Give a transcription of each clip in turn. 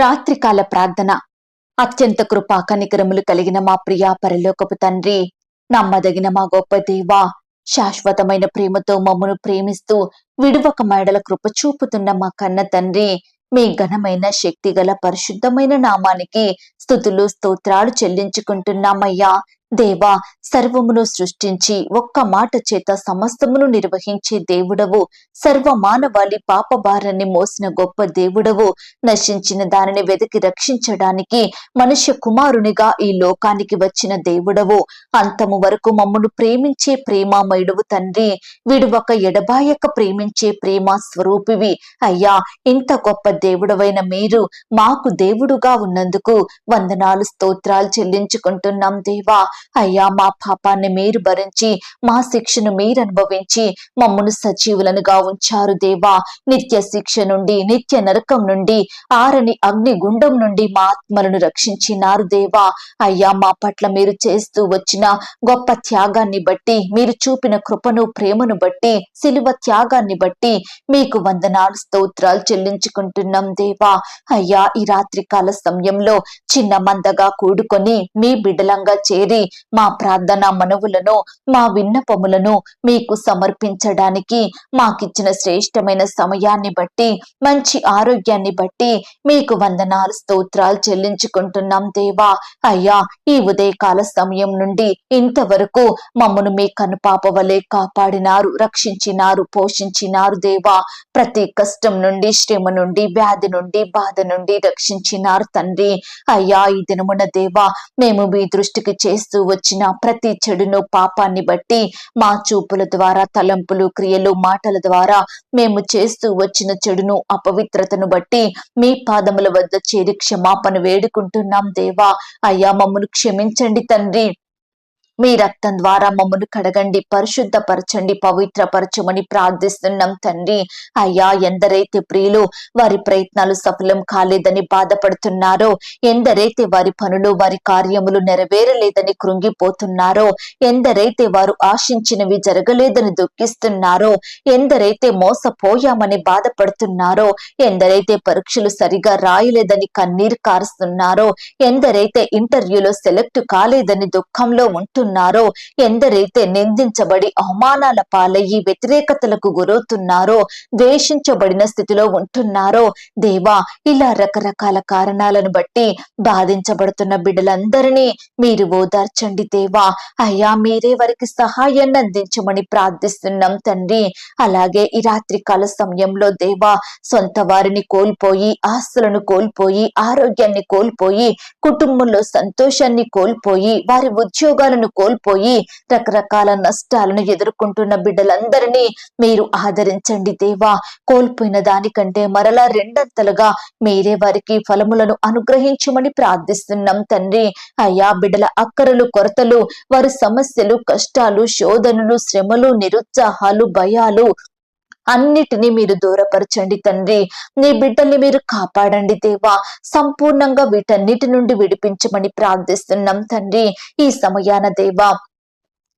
రాత్రికాల ప్రార్థన. అత్యంత కృపా కనికరములు కలిగిన మా ప్రియా పరలోకపు తండ్రి నమ్మదగిన మా గొప్ప దేవ శాశ్వతమైన ప్రేమతో మమ్మను ప్రేమిస్తూ విడువక మేడల కృప చూపుతున్న మా కన్న తండ్రి మీ ఘనమైన శక్తిగల పరిశుద్ధమైన నామానికి స్థుతులు స్తోత్రాలు చెల్లించుకుంటున్నామయ్యా. దేవా సర్వమును సృష్టించి ఒక్క మాట చేత సమస్తమును నిర్వహించే దేవుడవు. సర్వ మానవాళి పాప భారాన్ని మోసిన గొప్ప దేవుడవు. నశించిన దానిని వెతికి రక్షించడానికి మనుష్య కుమారునిగా ఈ లోకానికి వచ్చిన దేవుడవు. అంతము వరకు మమ్మను ప్రేమించే ప్రేమామయుడవు తండ్రి. విడువక ఎడబాయక ప్రేమించే ప్రేమ స్వరూపివి అయ్యా ఇంత గొప్ప దేవుడవైన మీరు మాకు దేవుడుగా ఉన్నందుకు వందనాలు స్తోత్రాలు చెల్లించుకుంటున్నాం దేవా. అయ్యా మా పాపాన్ని మీరు భరించి మా శిక్షను మీరు అనుభవించి మమ్మను సజీవులనుగా ఉంచారు దేవా. నిత్య శిక్ష నుండి నిత్య నరకం నుండి ఆరని అగ్ని గుండం నుండి మా ఆత్మలను రక్షించినారు దేవా. అయ్యా మా పట్ల మీరు చేస్తూ వచ్చిన గొప్ప త్యాగాన్ని బట్టి మీరు చూపిన కృపను ప్రేమను బట్టి సిలువ త్యాగాన్ని బట్టి మీకు వందనాలు స్తోత్రాలు చెల్లించుకుంటున్నాం దేవా. అయ్యా ఈ రాత్రి కాల సమయంలో చిన్న మందగా కూడుకొని మీ బిడ్డలంగా చేరి మా ప్రార్థన మనవులను మా విన్నపములను మీకు సమర్పించడానికి మాకిచ్చిన శ్రేష్టమైన సమయాన్ని బట్టి మంచి ఆరోగ్యాన్ని బట్టి మీకు వందనాలు స్తోత్రాలు చెల్లించుకుంటున్నాం దేవా. అయ్యా ఈ ఉదయకాల సమయం నుండి ఇంతవరకు మమ్మను మీ కనుపాప వలె కాపాడినారు రక్షించినారు పోషించినారు దేవా. ప్రతి కష్టం నుండి శ్రమ నుండి వ్యాధి నుండి బాధ నుండి రక్షించినారు తండ్రి. అయ్యా ఈ దినమున దేవా మేము మీ దృష్టికి చేస్తూ వచ్చిన ప్రతి చెడును పాపాన్ని బట్టి మా చూపుల ద్వారా తలంపులు క్రియలు మాటల ద్వారా మేము చేస్తూ వచ్చిన చెడును అపవిత్రతను బట్టి మీ పాదముల వద్ద చేరి క్షమాపణ వేడుకుంటున్నాం దేవా. అయ్యా మమ్మను క్షమించండి తండ్రి. మీ రక్తం ద్వారా మమ్మను కడగండి పరిశుద్ధపరచండి పవిత్రపరచమని ప్రార్థిస్తున్నాం తండ్రి. అయ్యా ఎందరైతే ప్రియులు వారి ప్రయత్నాలు సఫలం కాలేదని బాధపడుతున్నారో ఎందరైతే వారి పనులు వారి కార్యములు నెరవేరలేదని కృంగిపోతున్నారో ఎందరైతే వారు ఆశించినవి జరగలేదని దుఃఖిస్తున్నారో ఎందరైతే మోసపోయామని బాధపడుతున్నారో ఎందరైతే పరీక్షలు సరిగా రాయలేదని కన్నీరు కారుస్తున్నారో ఎందరైతే ఇంటర్వ్యూలో సెలెక్ట్ కాలేదని దుఃఖంలో ఉంటున్నారో ఎందరైతే నిందించబడి అవమానాల పాలయ్యి వ్యతిరేకతలకు గురవుతున్నారో ద్వేషించబడిన స్థితిలో ఉంటున్నారో దేవా ఇలా రకరకాల కారణాలను బట్టి బాధించబడుతున్న బిడ్డలందరినీ మీరు ఓదార్చండి దేవా. అయ్యా మీరే వారికి సహాయాన్ని అందించమని ప్రార్థిస్తున్నాం తండ్రి. అలాగే ఈ రాత్రికాల సమయంలో దేవా సొంత వారిని కోల్పోయి ఆస్తులను కోల్పోయి ఆరోగ్యాన్ని కోల్పోయి కుటుంబంలో సంతోషాన్ని కోల్పోయి వారి ఉద్యోగాలను కోల్పోయి రకరకాల నష్టాలను ఎదుర్కొంటున్న బిడ్డలందరినీ మీరు ఆదరించండి దేవా. కోల్పోయిన దానికంటే మరలా రెండంతలుగా మీరే వారికి ఫలములను అనుగ్రహించమని ప్రార్థిస్తున్నాం తండ్రి. అయ్యా బిడ్డల అక్కరలు కొరతలు వారి సమస్యలు కష్టాలు శోధనలు శ్రమలు నిరుత్సాహాలు భయాలు అన్నిటినీ మీరు దూరపరచండి తండ్రి. నీ బిడ్డల్ని మీరు కాపాడండి దేవా. సంపూర్ణంగా వీటన్నిటి నుండి విడిపించమని ప్రార్థిస్తున్నాం తండ్రి. ఈ సమయాన దేవా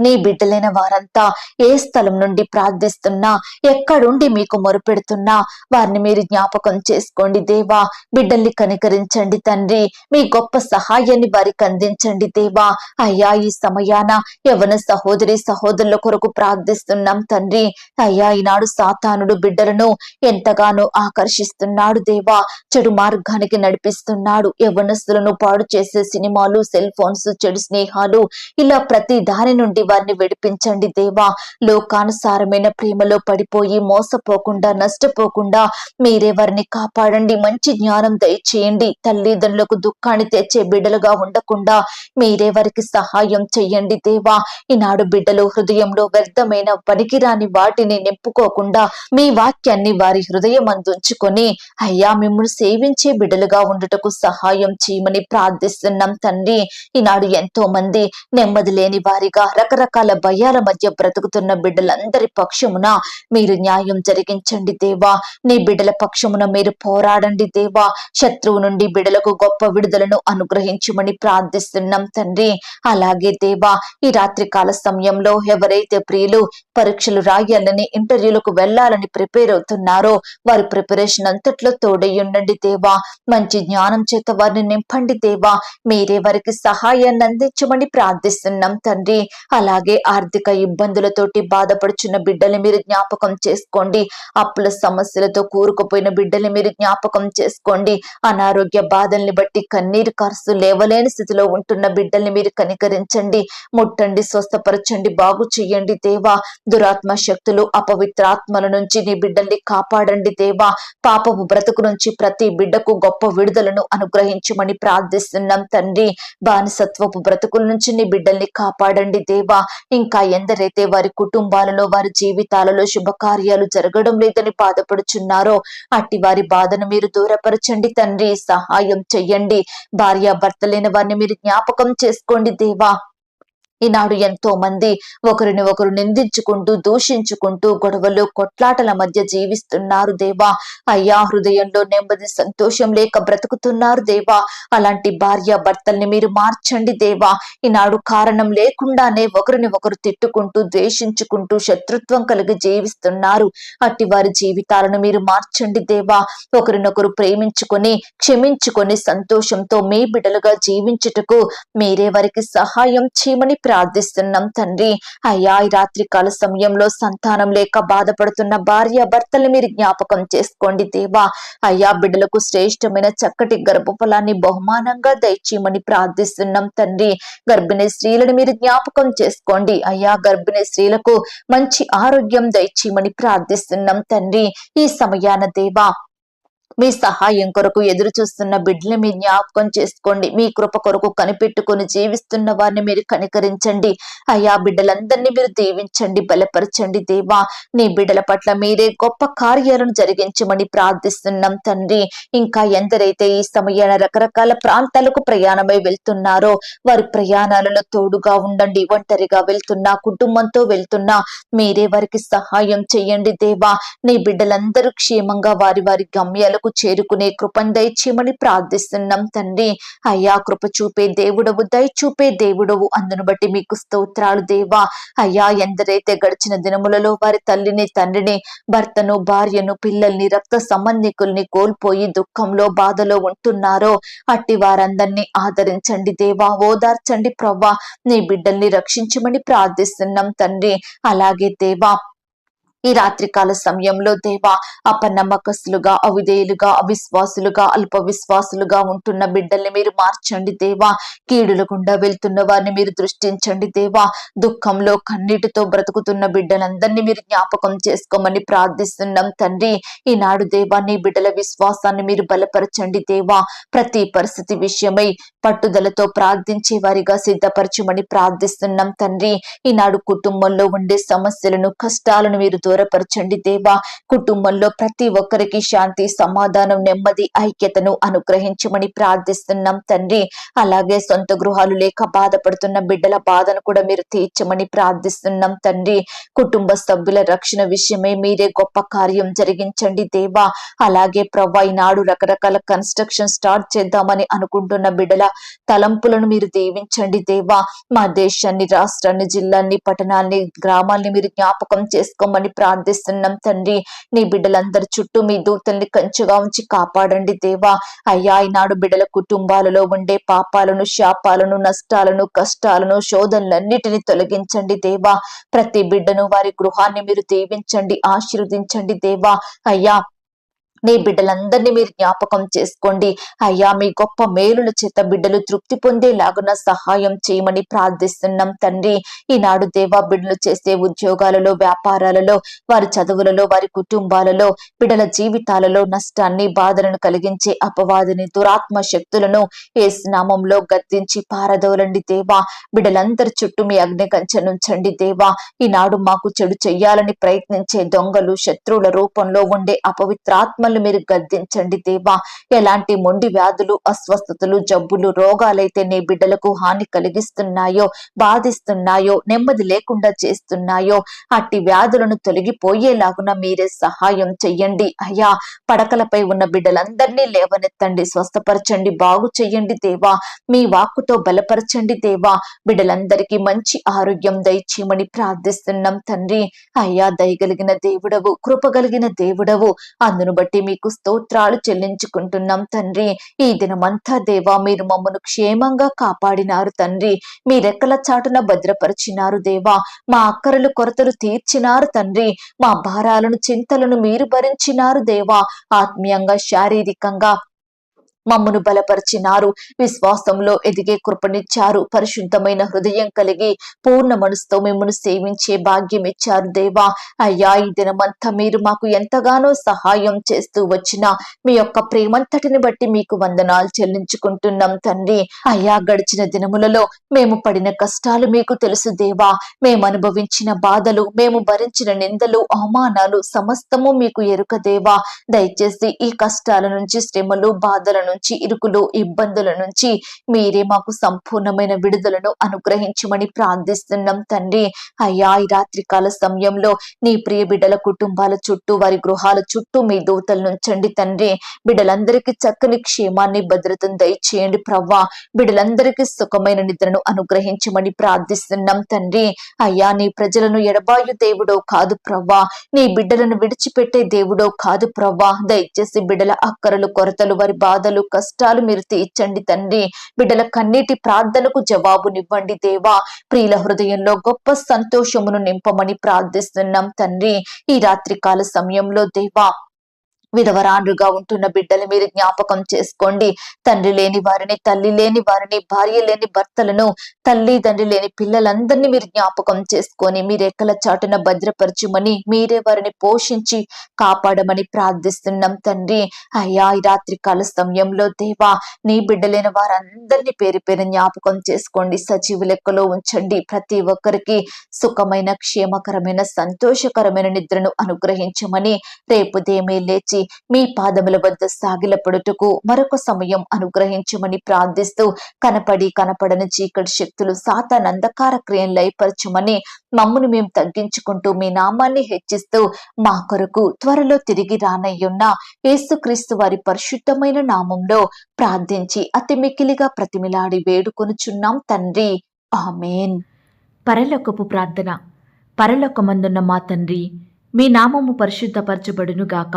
నీ బిడ్డలైన వారంతా ఏ స్థలం నుండి ప్రార్థిస్తున్నా ఎక్కడుండి మీకు మొరుపెడుతున్నా వారిని మీరు జ్ఞాపకం చేసుకోండి దేవా. బిడ్డల్ని కనికరించండి తండ్రి. మీ గొప్ప సహాయాన్ని వారికి అందించండి దేవా. అయ్యా ఈ సమయాన యవన సహోదరి సహోదరుల కొరకు ప్రార్థిస్తున్నాం తండ్రి. అయ్యా ఈనాడు సాతానుడు బిడ్డలను ఎంతగానో ఆకర్షిస్తున్నాడు దేవా. చెడు మార్గానికి నడిపిస్తున్నాడు. యవనస్తులను పాడు చేసే సినిమాలు సెల్ ఫోన్స్ చెడు స్నేహాలు ఇలా ప్రతి దాని నుండి వారిని విడిపించండి దేవా. లోకానుసారమైన ప్రేమలో పడిపోయి మోసపోకుండా నష్టపోకుండా మీరే వారిని కాపాడండి. మంచి జ్ఞానం దయచేయండి. తల్లిదండ్రులకు దుఃఖాన్ని తెచ్చే బిడ్డలుగా ఉండకుండా మీరే వారికి సహాయం చెయ్యండి దేవా. ఈనాడు బిడ్డలు హృదయంలో వ్యర్థమైన పనికిరాని వాటిని నింపుకోకుండా మీ వాక్యాన్ని వారి హృదయం అందుంచుకొని అయ్యా మిమ్మల్ని సేవించే బిడ్డలుగా ఉండటకు సహాయం చేయమని ప్రార్థిస్తున్నాం తండ్రి. ఈనాడు ఎంతో మంది నెమ్మది లేని వారిగా రక రకరకాల భయాల మధ్య బ్రతుకుతున్న బిడ్డలందరి పక్షమున మీరు న్యాయం జరిగించండి దేవా. నీ బిడ్డల పక్షమున మీరు పోరాడండి దేవా. శత్రువు నుండి బిడ్డలకు గొప్ప విడుదలను అనుగ్రహించమని ప్రార్థిస్తున్నాం తండ్రి. అలాగే దేవా ఈ రాత్రి కాల సమయంలో ఎవరైతే ప్రియులు పరీక్షలు రాయాలని ఇంటర్వ్యూలకు వెళ్ళాలని ప్రిపేర్ అవుతున్నారో వారి ప్రిపరేషన్ అంతట్లో తోడయ్యుండండి దేవా. మంచి జ్ఞానం చేత వారిని నింపండి దేవా. మీరే వారికి సహాయాన్ని అందించమని ప్రార్థిస్తున్నాం తండ్రి. అలాగే ఆర్థిక ఇబ్బందులతోటి బాధపడుచున్న బిడ్డలు మీరు జ్ఞాపకం చేసుకోండి. అప్పుల సమస్యలతో కూరుకుపోయిన బిడ్డలు మీరు జ్ఞాపకం చేసుకోండి. అనారోగ్య బాధల్ని బట్టి కన్నీరు కరుసు లేవలేని స్థితిలో ఉంటున్న బిడ్డల్ని మీరు కనికరించండి. ముట్టండి స్వస్థపరచండి బాగు చేయండి దేవా. దురాత్మ శక్తులు అపవిత్రాత్మల నుంచి నీ బిడ్డల్ని కాపాడండి దేవా. పాపపు బ్రతుకు నుంచి ప్రతి బిడ్డకు గొప్ప విడుదలను అనుగ్రహించమని ప్రార్థిస్తున్నాం తండ్రి. బానిసత్వపు బ్రతుకుల నుంచి నీ బిడ్డల్ని కాపాడండి దేవా. ఇంకా ఎందరైతే వారి కుటుంబాలలో వారి జీవితాలలో శుభకార్యాలు జరగడం లేదని బాధపడుచున్నారో అట్టి వారి బాధను మీరు దూరపరచండి తండ్రి. సహాయం చెయ్యండి. భార్య భర్త లేని వారిని మీరు జ్ఞాపకం చేసుకోండి దేవా. ఈనాడు ఎంతో మంది ఒకరిని ఒకరు నిందించుకుంటూ దూషించుకుంటూ గొడవలు కొట్లాటల మధ్య జీవిస్తున్నారు దేవా. అయ్యా హృదయంలో నెమ్మది సంతోషం లేక బ్రతుకుతున్నారు దేవా. అలాంటి భార్య భర్తల్ని మీరు మార్చండి దేవా. ఈనాడు కారణం లేకుండానే ఒకరిని ఒకరు తిట్టుకుంటూ ద్వేషించుకుంటూ శత్రుత్వం కలిగి జీవిస్తున్నారు. అట్టి వారి జీవితాలను మీరు మార్చండి దేవా. ఒకరినొకరు ప్రేమించుకొని క్షమించుకొని సంతోషంతో మీ బిడ్డలుగా జీవించుటకు మీరే వారికి సహాయం చేయమని ప్రార్థిస్తున్నాం తండ్రి. అయ్యా ఈ రాత్రి కాల సమయంలో సంతానం లేక బాధపడుతున్న భార్య భర్తలు మీరు జ్ఞాపకం చేసుకోండి దేవా. అయ్యా బిడ్డలకు శ్రేష్టమైన చక్కటి గర్భఫలాన్ని బహుమానంగా దయచేయమని ప్రార్థిస్తున్నాం తండ్రి. గర్భిణీ స్త్రీలను మీరు జ్ఞాపకం చేసుకోండి. అయ్యా గర్భిణీ స్త్రీలకు మంచి ఆరోగ్యం దయచేయమని ప్రార్థిస్తున్నాం తండ్రి. ఈ సమయాన దేవా మీ సహాయం కొరకు ఎదురు చూస్తున్న బిడ్డలు మీ జ్ఞాపకం చేసుకోండి. మీ కృప కొరకు కనిపెట్టుకొని జీవిస్తున్న వారిని మీరు కనికరించండి. అయ్యా బిడ్డలందరినీ మీరు దీవించండి బలపరచండి. దేవా నీ బిడ్డల పట్ల మీరే గొప్ప కార్యాలను జరిగించమని ప్రార్థిస్తున్నాం తండ్రి. ఇంకా ఎందరైతే ఈ సమయాన రకరకాల ప్రాంతాలకు ప్రయాణమై వెళ్తున్నారో వారి ప్రయాణాలలో తోడుగా ఉండండి ఒంటరిగా వెళ్తున్నా కుటుంబంతో వెళ్తున్నా మీరే వారికి సహాయం చేయండి దేవా. నీ బిడ్డలందరూ క్షేమంగా వారి వారి గమ్యాలు గమ్యాలకు చేరుకునే కృపను దయచేయమని ప్రార్థిస్తున్నాం తండ్రి. అయ్యా కృప చూపే దేవుడవు దయ చూపే దేవుడవు. అందును బట్టి మీకు స్తోత్రాలు దేవా. అయ్యా ఎందరైతే గడిచిన దినములలో వారి తల్లిని తండ్రిని భర్తను భార్యను పిల్లల్ని రక్త సంబంధికుల్ని కోల్పోయి దుఃఖంలో బాధలో ఉంటున్నారో అట్టి వారందరినీ ఆదరించండి దేవా. ఓదార్చండి ప్రవ్వా. నీ బిడ్డల్ని రక్షించమని ప్రార్థిస్తున్నాం తండ్రి. అలాగే దేవా ఈ రాత్రికాల సమయంలో దేవా అపనమ్మకస్తులుగా అవిధేయులుగా అవిశ్వాసులుగా అల్ప విశ్వాసులుగా ఉంటున్న బిడ్డల్ని మీరు మార్చండి దేవా. కీడుల గుండా వెళ్తున్న వారిని మీరు దృష్టించండి దేవా. దుఃఖంలో కన్నీటితో బ్రతుకుతున్న బిడ్డలందరినీ మీరు జ్ఞాపకం చేసుకోమని ప్రార్థిస్తున్నాం తండ్రి. ఈనాడు దేవా నీ బిడ్డల విశ్వాసాన్ని మీరు బలపరచండి దేవా. ప్రతి పరిస్థితి విషయమై పట్టుదలతో ప్రార్థించే వారిగా సిద్ధపరచమని ప్రార్థిస్తున్నాం తండ్రి. ఈనాడు కుటుంబంలో ఉండే సమస్యలను కష్టాలను మీరు దూరపరచండి దేవా కుటుంబంలో ప్రతి ఒక్కరికి శాంతి సమాధానం నెమ్మది ఐక్యతను అనుగ్రహించమని ప్రార్థిస్తున్నాం తండ్రి. అలాగే సొంత గృహాలు లేక బాధపడుతున్న బిడ్డల బాధను కూడా మీరు తీర్చమని ప్రార్థిస్తున్నాం తండ్రి. కుటుంబ సభ్యుల రక్షణ విషయమే మీరే గొప్ప కార్యం జరిగించండి దేవా. అలాగే ప్రవ్వా ఈనాడు రకరకాల కన్స్ట్రక్షన్ స్టార్ట్ చేద్దామని అనుకుంటున్న బిడ్డల తలంపులను మీరు దీవించండి దేవా. మా దేశాన్ని రాష్ట్రాన్ని జిల్లాన్ని పట్టణాన్ని గ్రామాల్ని మీరు జ్ఞాపకం చేసుకోమని ప్రార్థిస్తున్నాం తండ్రి. నీ బిడ్డలందరి చుట్టూ మీ దూతల్ని కంచుగా ఉంచి కాపాడండి దేవా. అయ్యా ఈనాడు బిడ్డల కుటుంబాలలో ఉండే పాపాలను శాపాలను నష్టాలను కష్టాలను శోధనలన్నిటిని తొలగించండి దేవా. ప్రతి బిడ్డను వారి గృహాన్ని మీరు దీవించండి ఆశీర్వదించండి దేవా. అయ్యా నీ బిడ్డలందరినీ మీరు జ్ఞాపకం చేసుకోండి. అయ్యా మీ గొప్ప మేలుల చేత బిడ్డలు తృప్తి పొందేలాగున సహాయం చేయమని ప్రార్థిస్తున్నాం తండ్రి. ఈనాడు దేవా బిడ్డలు చేసే ఉద్యోగాలలో వ్యాపారాలలో వారి చదువులలో వారి కుటుంబాలలో బిడ్డల జీవితాలలో నష్టాన్ని బాధలను కలిగించే అపవాదిని దురాత్మ శక్తులను ఏ నామంలో గద్దించి పారదోలండి దేవా. బిడ్డలందరి చుట్టూ మీ అగ్ని కంచెనుంచండి దేవా. ఈనాడు మాకు చెడు చెయ్యాలని ప్రయత్నించే దొంగలు శత్రువుల రూపంలో ఉండే అపవిత్రాత్మలు దుష్టాత్మలు మీరు గద్దించండి దేవా. ఎలాంటి మొండి వ్యాధులు అస్వస్థతలు జబ్బులు రోగాలైతే నీ బిడ్డలకు హాని కలిగిస్తున్నాయో బాధిస్తున్నాయో నెమ్మది లేకుండా చేస్తున్నాయో అట్టి వ్యాధులను తొలగిపోయేలాగున మీరే సహాయం చెయ్యండి. అయ్యా పడకలపై ఉన్న బిడ్డలందరినీ లేవనెత్తండి స్వస్థపరచండి బాగు చెయ్యండి దేవా. మీ వాక్కుతో బలపరచండి దేవా. బిడ్డలందరికీ మంచి ఆరోగ్యం దయచేయమని ప్రార్థిస్తున్నాం తండ్రి. అయ్యా దయగలిగిన దేవుడవు కృపగలిగిన దేవుడవు. అందును బట్టి మీకు స్తోత్రాలు చెల్లించుకుంటున్నాం తండ్రి. ఈ దినమంతా దేవా మీరు మమ్మను క్షేమంగా కాపాడినారు తండ్రి. మీ రెక్కల చాటున భద్రపరిచినారు దేవా. మా అక్కరలు కొరతలు తీర్చినారు తండ్రి. మా భారాలను చింతలను మీరు భరించినారు దేవా. ఆత్మీయంగా శారీరకంగా మమ్మను బలపరిచినారు. విశ్వాసంలో ఎదిగే కృపనిచ్చారు. పరిశుద్ధమైన హృదయం కలిగి పూర్ణ మనసుతో మిమ్మను సేవించే భాగ్యం ఇచ్చారు దేవా. అయ్యా ఈ దినమంతా మీరు మాకు ఎంతగానో సహాయం చేస్తూ వచ్చిన మీ యొక్క ప్రేమంతటిని బట్టి మీకు వందనాలు చెల్లించుకుంటున్నాం తండ్రి. అయ్యా గడిచిన దినములలో మేము పడిన కష్టాలు మీకు తెలుసు దేవా. మేము అనుభవించిన బాధలు మేము భరించిన నిందలు అవమానాలు సమస్తము మీకు ఎరుక దేవా. దయచేసి ఈ కష్టాల నుంచి శ్రమలు బాధల నుంచి ఇరుకులు ఇబ్బందుల నుంచి మీరే మాకు సంపూర్ణమైన విడుదలను అనుగ్రహించమని ప్రార్థిస్తున్నాం తండ్రి. అయ్యా ఈ రాత్రికాల సమయంలో నీ ప్రియ బిడ్డల కుటుంబాల చుట్టూ వారి గృహాల చుట్టూ మీ దూతలు నుంచండి తండ్రి. బిడ్డలందరికీ చక్కని క్షేమాన్ని భద్రతను దయచేయండి ప్రవ్వా. బిడ్డలందరికీ సుఖమైన నిద్రను అనుగ్రహించమని ప్రార్థిస్తున్నాం తండ్రి. అయ్యా నీ ప్రజలను ఎడబాయు దేవుడో కాదు ప్రవ్వా. నీ బిడ్డలను విడిచిపెట్టే దేవుడో కాదు ప్రవ్వా. దయచేసి బిడ్డల అక్కరలు కొరతలు వారి బాధలు కష్టాలు మీరు తీర్చండి తండ్రి. బిడ్డల కన్నీటి ప్రార్థనకు జవాబునివ్వండి దేవా. ప్రియుల హృదయంలో గొప్ప సంతోషమును నింపమని ప్రార్థిస్తున్నాం తండ్రి. ఈ రాత్రికాల సమయంలో దేవా విధవరాండ్రుగా ఉంటున్న బిడ్డలు మీరు జ్ఞాపకం చేసుకోండి. తండ్రి లేని వారిని తల్లి లేని వారిని భార్య లేని భర్తలను తల్లి తండ్రి లేని పిల్లలందరినీ మీరు జ్ఞాపకం చేసుకొని మీరు ఎక్కల చాటున భద్రపరచుమని మీరే వారిని పోషించి కాపాడమని ప్రార్థిస్తున్నాం తండ్రి. అయ్యా ఈ రాత్రి కాల సమయంలో దేవా నీ బిడ్డలైన వారందరినీ పేరు పేరు జ్ఞాపకం చేసుకోండి. సజీవు లెక్కలో ఉంచండి. ప్రతి ఒక్కరికి సుఖమైన క్షేమకరమైన సంతోషకరమైన నిద్రను అనుగ్రహించమని రేపు దేమే లేచి మీ పాదముల వద్ద సాగిలపడుటకు మరొక సమయం అనుగ్రహించమని ప్రార్థిస్తూ కనపడి కనపడని చీకటి శక్తులు సాతాన్ అంధకార క్రియను లయపరచమని మమ్మును మేము తగ్గించుకుంటూ మీ నామాన్ని హెచ్చిస్తూ మా కొరకు త్వరలో తిరిగి రానయ్యున్న యేసుక్రీస్తు వారి పరిశుద్ధమైన నామంలో ప్రార్థించి అతి మిక్కిలిగా ప్రతిమిలాడి వేడుకొనుచున్నాం తండ్రి. ఆమెన్. పరలోకపు ప్రార్థన. పరలోకమందున్న మా తండ్రి మీ నామము పరిశుద్ధపరచబడునుగాక.